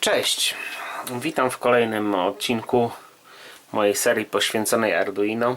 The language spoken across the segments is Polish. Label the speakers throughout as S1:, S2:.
S1: Cześć, witam w kolejnym odcinku mojej serii poświęconej Arduino.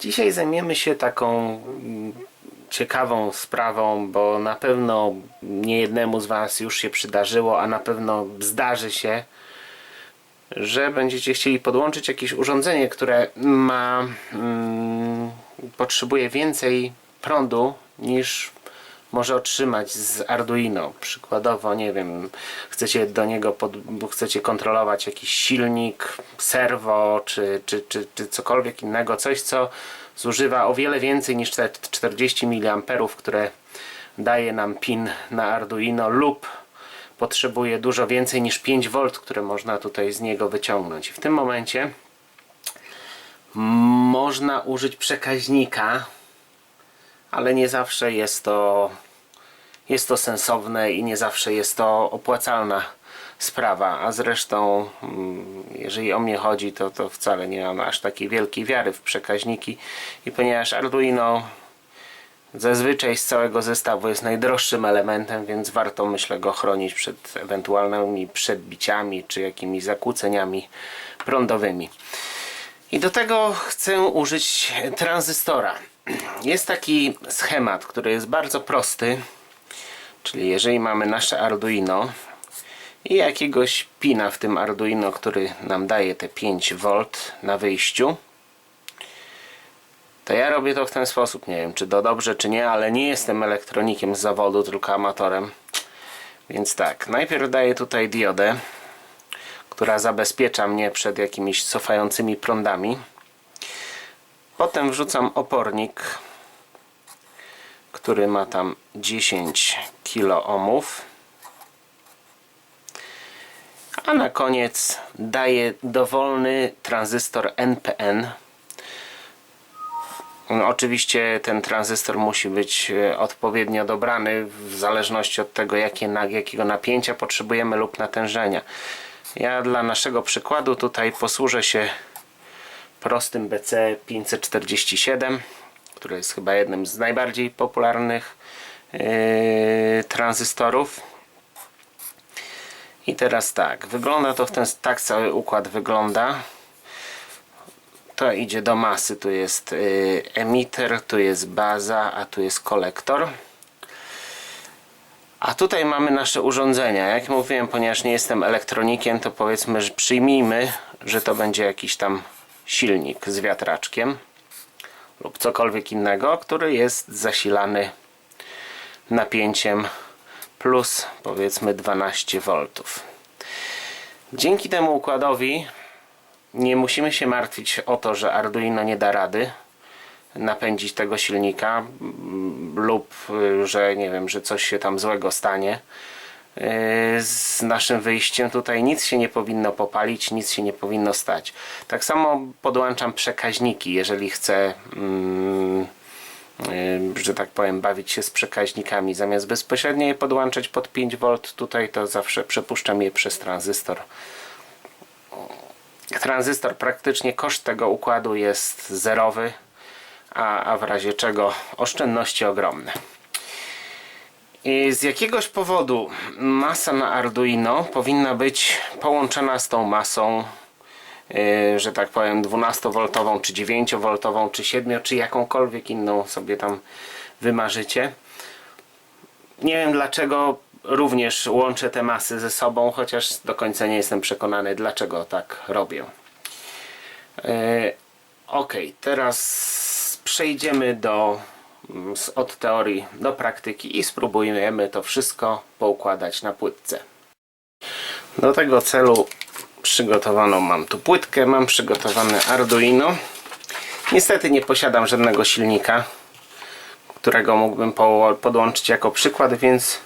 S1: Dzisiaj zajmiemy się taką mm, ciekawą sprawą, bo na pewno niejednemu z Was już się przydarzyło, a na pewno zdarzy się, że będziecie chcieli podłączyć jakieś urządzenie, które ma mm, potrzebuje więcej prądu niż może otrzymać z Arduino. Przykładowo, nie wiem, chcecie do niego pod, chcecie kontrolować jakiś silnik, serwo czy, czy, czy, czy cokolwiek innego, coś co zużywa o wiele więcej niż te 40 mA, które daje nam pin na Arduino lub potrzebuje dużo więcej niż 5V, które można tutaj z niego wyciągnąć. W tym momencie można użyć przekaźnika, ale nie zawsze jest to jest to sensowne i nie zawsze jest to opłacalna sprawa, a zresztą mm, jeżeli o mnie chodzi, to, to wcale nie mam aż takiej wielkiej wiary w przekaźniki i ponieważ Arduino zazwyczaj z całego zestawu jest najdroższym elementem, więc warto myślę go chronić przed ewentualnymi przebiciami czy jakimiś zakłóceniami prądowymi. I do tego chcę użyć tranzystora. Jest taki schemat, który jest bardzo prosty. Czyli jeżeli mamy nasze Arduino i jakiegoś pina w tym Arduino, który nam daje te 5V na wyjściu, to ja robię to w ten sposób. Nie wiem, czy to dobrze, czy nie, ale nie jestem elektronikiem z zawodu, tylko amatorem. Więc tak, najpierw daję tutaj diodę, która zabezpiecza mnie przed jakimiś cofającymi prądami. Potem wrzucam opornik, który ma tam 10 kiloohmów. A na koniec daję dowolny tranzystor NPN. No, oczywiście ten tranzystor musi być e, odpowiednio dobrany w zależności od tego jakie, jakiego napięcia potrzebujemy lub natężenia. Ja dla naszego przykładu tutaj posłużę się prostym BC 547, który jest chyba jednym z najbardziej popularnych yy, tranzystorów. I teraz tak, wygląda to w ten tak cały układ wygląda. To idzie do masy, tu jest yy, emitter, tu jest baza, a tu jest kolektor. A tutaj mamy nasze urządzenia. Jak mówiłem, ponieważ nie jestem elektronikiem, to powiedzmy, że przyjmijmy, że to będzie jakiś tam silnik z wiatraczkiem lub cokolwiek innego, który jest zasilany napięciem plus powiedzmy 12 V. Dzięki temu układowi nie musimy się martwić o to, że Arduino nie da rady napędzić tego silnika mm, lub y, że nie wiem, że coś się tam złego stanie z naszym wyjściem tutaj nic się nie powinno popalić, nic się nie powinno stać. Tak samo podłączam przekaźniki, jeżeli chcę mm, y, że tak powiem bawić się z przekaźnikami zamiast bezpośrednio je podłączać pod 5V tutaj to zawsze przepuszczam je przez tranzystor tranzystor praktycznie koszt tego układu jest zerowy a, a w razie czego oszczędności ogromne. Z jakiegoś powodu masa na Arduino powinna być połączona z tą masą, yy, że tak powiem 12V, czy 9V, czy 7, czy jakąkolwiek inną sobie tam wymarzycie. Nie wiem dlaczego również łączę te masy ze sobą, chociaż do końca nie jestem przekonany dlaczego tak robię. Yy, ok, teraz przejdziemy do, od teorii do praktyki i spróbujemy to wszystko poukładać na płytce. Do tego celu przygotowaną mam tu płytkę, mam przygotowane Arduino. Niestety nie posiadam żadnego silnika, którego mógłbym podłączyć jako przykład, więc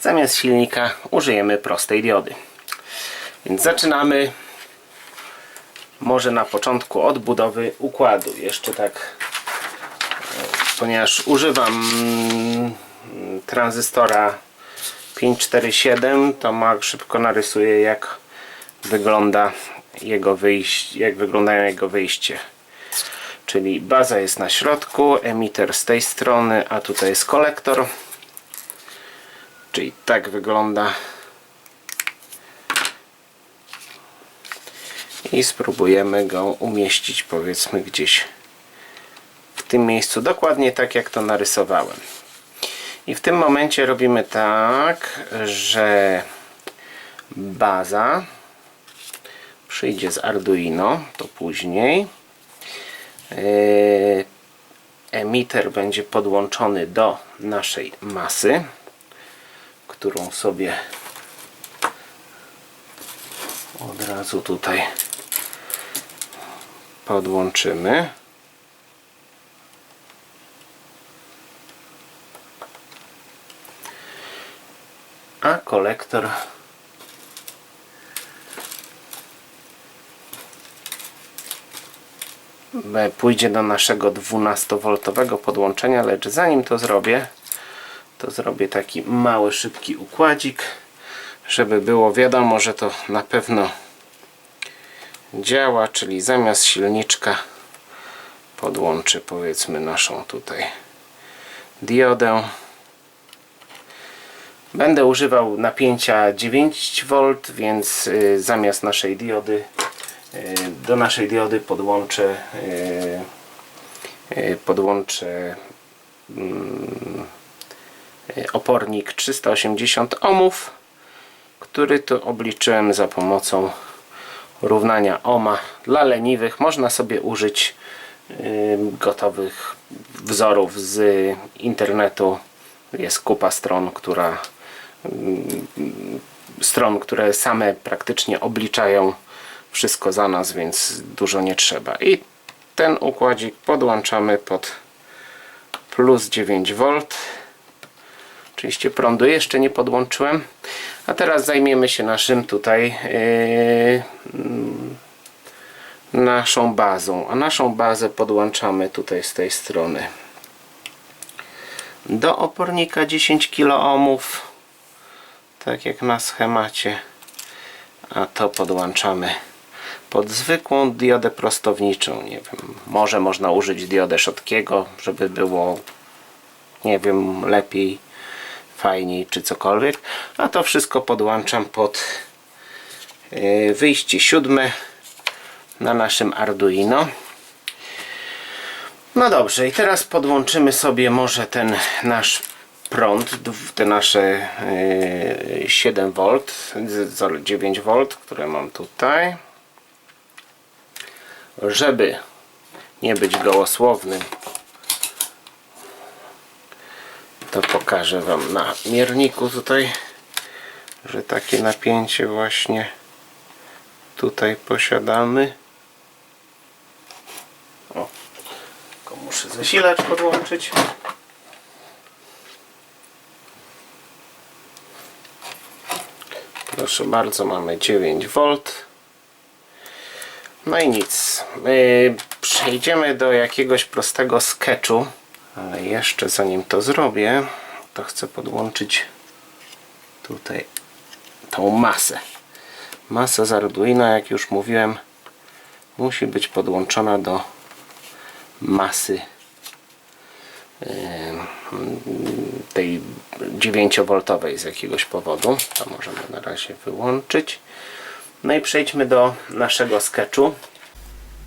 S1: zamiast silnika użyjemy prostej diody. Więc zaczynamy może na początku od budowy układu. Jeszcze tak ponieważ używam tranzystora 547 to Mark szybko narysuje jak wygląda jego wyjście, jak wyglądają jego wyjście. Czyli baza jest na środku, emitter z tej strony, a tutaj jest kolektor. Czyli tak wygląda. I spróbujemy go umieścić powiedzmy gdzieś tym miejscu dokładnie tak jak to narysowałem. I w tym momencie robimy tak że baza przyjdzie z Arduino to później. Yy, emiter będzie podłączony do naszej masy którą sobie od razu tutaj podłączymy a kolektor. E, pójdzie do naszego 12V podłączenia, lecz zanim to zrobię to zrobię taki mały, szybki układzik żeby było wiadomo, że to na pewno działa, czyli zamiast silniczka podłączę powiedzmy naszą tutaj diodę będę używał napięcia 9V więc y, zamiast naszej diody y, do naszej diody podłączę y, podłączę mm, opornik 380 ohmów który to obliczyłem za pomocą równania ohma dla leniwych. Można sobie użyć gotowych wzorów z internetu. Jest kupa stron która stron, które same praktycznie obliczają wszystko za nas, więc dużo nie trzeba. I ten układzik podłączamy pod plus 9V. Oczywiście prądu jeszcze nie podłączyłem. A teraz zajmiemy się naszym tutaj yy, naszą bazą. A naszą bazę podłączamy tutaj z tej strony do opornika 10 kΩ tak jak na schemacie. A to podłączamy pod zwykłą diodę prostowniczą. Nie wiem, może można użyć diodę Schottkiego żeby było nie wiem, lepiej fajniej czy cokolwiek. A to wszystko podłączam pod yy, wyjście siódme na naszym Arduino. No dobrze i teraz podłączymy sobie może ten nasz prąd, te nasze yy, 7V, 9V, które mam tutaj. Żeby nie być gołosłownym, to pokażę Wam na mierniku tutaj, że takie napięcie właśnie tutaj posiadamy. O, tylko muszę zasilacz podłączyć. Proszę bardzo, mamy 9V. No i nic. Przejdziemy do jakiegoś prostego sketchu. Ale jeszcze zanim to zrobię, to chcę podłączyć tutaj tą masę. Masa z Arduino, jak już mówiłem, musi być podłączona do masy tej 9V z jakiegoś powodu. To możemy na razie wyłączyć. No i przejdźmy do naszego sketchu.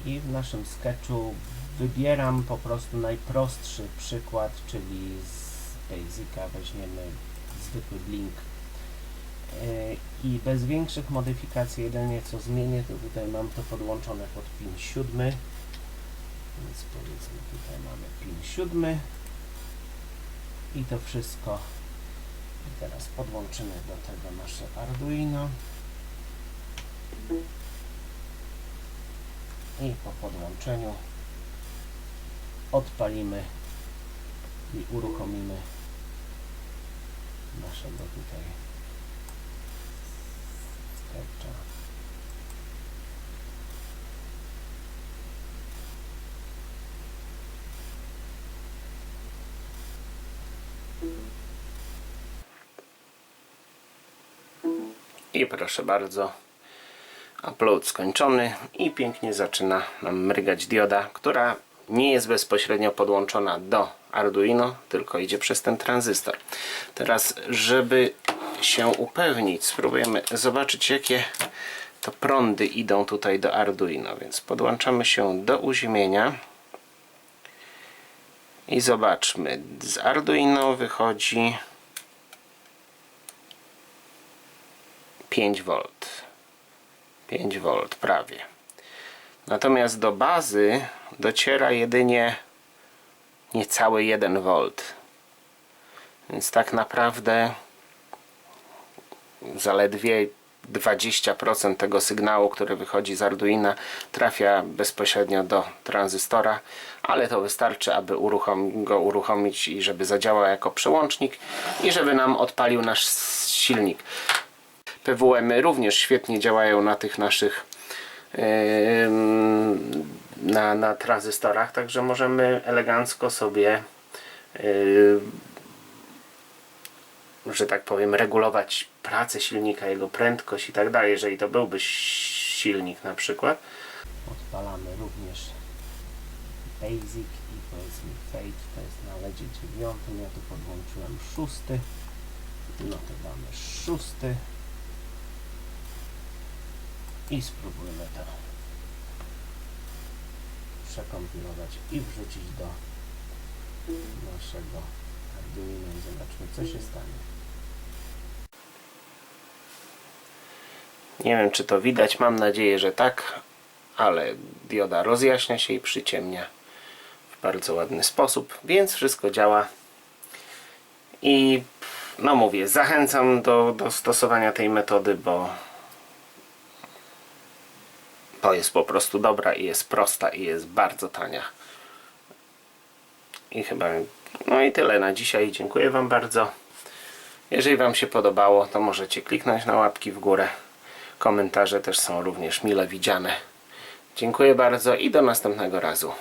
S1: I w naszym sketchu wybieram po prostu najprostszy przykład, czyli z Basica weźmiemy zwykły blink. Yy, I bez większych modyfikacji jedynie co zmienię, to tutaj mam to podłączone pod pin 7. Więc powiedzmy tutaj mamy pin 7 i to wszystko. I teraz podłączymy do tego nasze Arduino. I po podłączeniu odpalimy i uruchomimy naszego tutaj sketcha I proszę bardzo, upload skończony i pięknie zaczyna nam mrygać dioda, która nie jest bezpośrednio podłączona do Arduino, tylko idzie przez ten tranzystor. Teraz, żeby się upewnić, spróbujemy zobaczyć jakie to prądy idą tutaj do Arduino, więc podłączamy się do uziemienia i zobaczmy, z Arduino wychodzi 5V 5V prawie. Natomiast do bazy dociera jedynie niecały 1V więc tak naprawdę zaledwie 20% tego sygnału, który wychodzi z Arduina trafia bezpośrednio do tranzystora, ale to wystarczy, aby uruchom go uruchomić i żeby zadziałał jako przełącznik i żeby nam odpalił nasz silnik. PWM-y również świetnie działają na tych naszych na, na tranzystorach, także możemy elegancko sobie że tak powiem, regulować pracę silnika, jego prędkość i tak dalej, jeżeli to byłby silnik na przykład. Odpalamy również Basic i powiedzmy Fade, to jest na LEDzie 9, ja tu podłączyłem szósty, no to damy szósty i spróbujmy to przekompilować i wrzucić do naszego Arduino i zobaczmy co się stanie. Nie wiem czy to widać, mam nadzieję, że tak, ale dioda rozjaśnia się i przyciemnia w bardzo ładny sposób, więc wszystko działa i no mówię, zachęcam do, do stosowania tej metody, bo to jest po prostu dobra i jest prosta i jest bardzo tania. I chyba no i tyle na dzisiaj. Dziękuję Wam bardzo. Jeżeli Wam się podobało, to możecie kliknąć na łapki w górę. Komentarze też są również mile widziane. Dziękuję bardzo i do następnego razu.